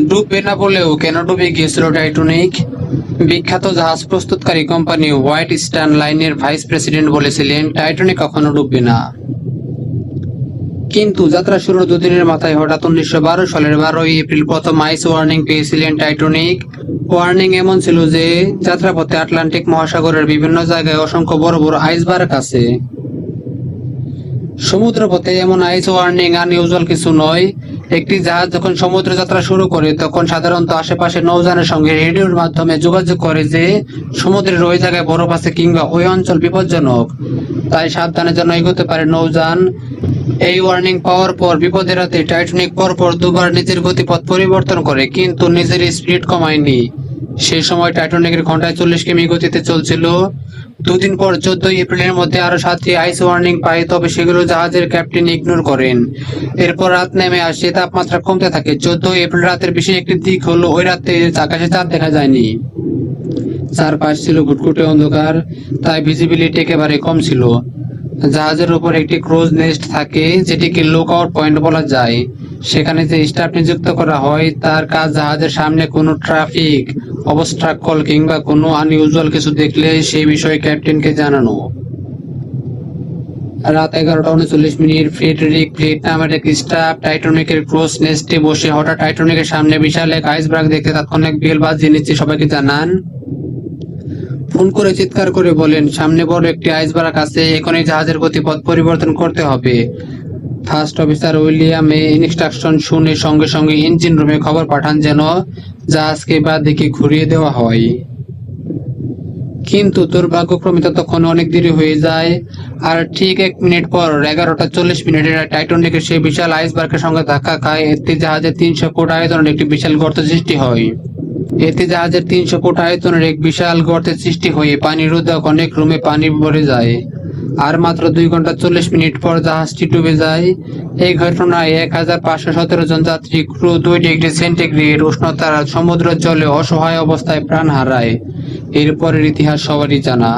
ডুববে না বলেও কেন ডুবে গিয়েছিল টাইটানিক? বিখ্যাত জাহাজ প্রস্তুতকারী কোম্পানি হোয়াইট স্টার্ন লাইনের ভাইস প্রেসিডেন্ট বলেছিলেন, টাইটানিক কখনো ডুববে না। কিন্তু যাত্রা শুরুর দুদিনের মাথায় হঠাৎ উনিশশো বারো সালের বারোই এপ্রিল প্রথম আইস ওয়ার্নিং পেয়েছিলেন টাইটানিক। ওয়ার্নিং এমন ছিল যে, যাত্রাপথে আটলান্টিক মহাসাগরের বিভিন্ন জায়গায় অসংখ্য বড় বড় আইসবার্গ আছে। সমুদ্রপথে এমন আইস ওয়ার্নিং আনইউজুয়াল কিছু নয় একটি জাহাজ যখন সমুদ্র যাত্রা শুরু করে, তখন সাধারণত আশেপাশে নৌযানের সঙ্গে রেডিওর মাধ্যমে যোগাযোগ করে যে সমুদ্রের ওই জায়গায় বরফ আছে কিংবা ওই অঞ্চল বিপজ্জনক। তাই সাবধানে যেন এগোতে পারে নৌযান। এই ওয়ার্নিং পাওয়ার পর বিপদের রাতে টাইটানিক পরপর দুবার নিজের গতিপথ পরিবর্তন করে, কিন্তু নিজের স্পিড কমায়নি। সেই সময় টাইটানিকের ঘন্টায় চল্লিশ কিমি গতিতে চলছিল। দুদিন পর চোদ্দই এপ্রিলের মধ্যে আরও সাতটি আইস ওয়ার্নিং পায়, তবে সেগুলো জাহাজের ক্যাপ্টেন ইগনোর করেন। এরপর রাত নেমে আসে, তাপমাত্রা কমতে থাকে। চোদ্দই এপ্রিল রাতের বিশেষ একটি দিক হলো, ওই রাতে আকাশে চাঁদ দেখা যায়নি। চারপাশ ছিল ঘুটঘুটে অন্ধকার, তাই ভিজিবিলিটি একেবারে কম ছিল। জাহাজের উপর একটি ক্রোজ নেস্ট থাকে, যেটিকে লুক আউট পয়েন্ট বলা যায়। সেখানে যে স্টাফ নিযুক্ত করা হয়, তার কাজ জাহাজের সামনে কোনো ট্রাফিক অবস্ট্রাকল কিংবা কোনো আনইউজুয়াল কিছু দেখলে সেই বিষয়ে ক্যাপ্টেনকে জানানো। রাত এগারোটা উনচল্লিশ মিনিট, ফ্রেডরিক ফ্লিট নামের এক স্টাফ টাইটানিকের ক্রুজ নেস্টে বসে হঠাৎ টাইটানিকের সামনে বিশাল এক আইসবার্গ দেখতে তাৎক্ষণিক বেল বাজিয়ে নিচ্ছে সবাইকে জানান। ফোন করে চিৎকার করে বলেন, সামনে বড় একটি আইসবার্গ আছে, এখনই জাহাজের গতিপথ পরিবর্তন করতে হবে। ফার্স্ট অফিসার উইলিয়াম এ ইনস্ট্রাকশন শুনে সঙ্গে সঙ্গে ইঞ্জিন রুমে খবর পাঠান যেন জাহাজকে বা দিকে ঘুরিয়ে দেওয়া হয়। কিন্তু দুর্ভাগ্যক্রমে তখন অনেক দেরি হয়ে যায়। আর ঠিক এক মিনিট পর এগারোটা চল্লিশ মিনিটের টাইটানিকের সেই বিশাল আইসবার্গের সঙ্গে ধাক্কা খায়। এতে জাহাজের তিনশো ফুট আয়তনের একটি বিশাল গর্ত সৃষ্টি হয়। এতে জাহাজের তিনশো ফুট আয়তনের এক বিশাল গর্তের সৃষ্টি হয়ে পানির উদ্যোগ অনেক রুমে পানি ভরে যায়। আর মাত্র দুই ঘণ্টা চল্লিশ মিনিট পর জাহাজটি ডুবে যায়। এই ঘটনায় এক হাজার পাঁচশো সতেরো জন যাত্রী, ক্রু দুই ডিগ্রি সেন্টিগ্রেড উষ্ণতার সমুদ্র জলে অসহায় অবস্থায় প্রাণ হারায়। এরপরের ইতিহাস সবারই জানা।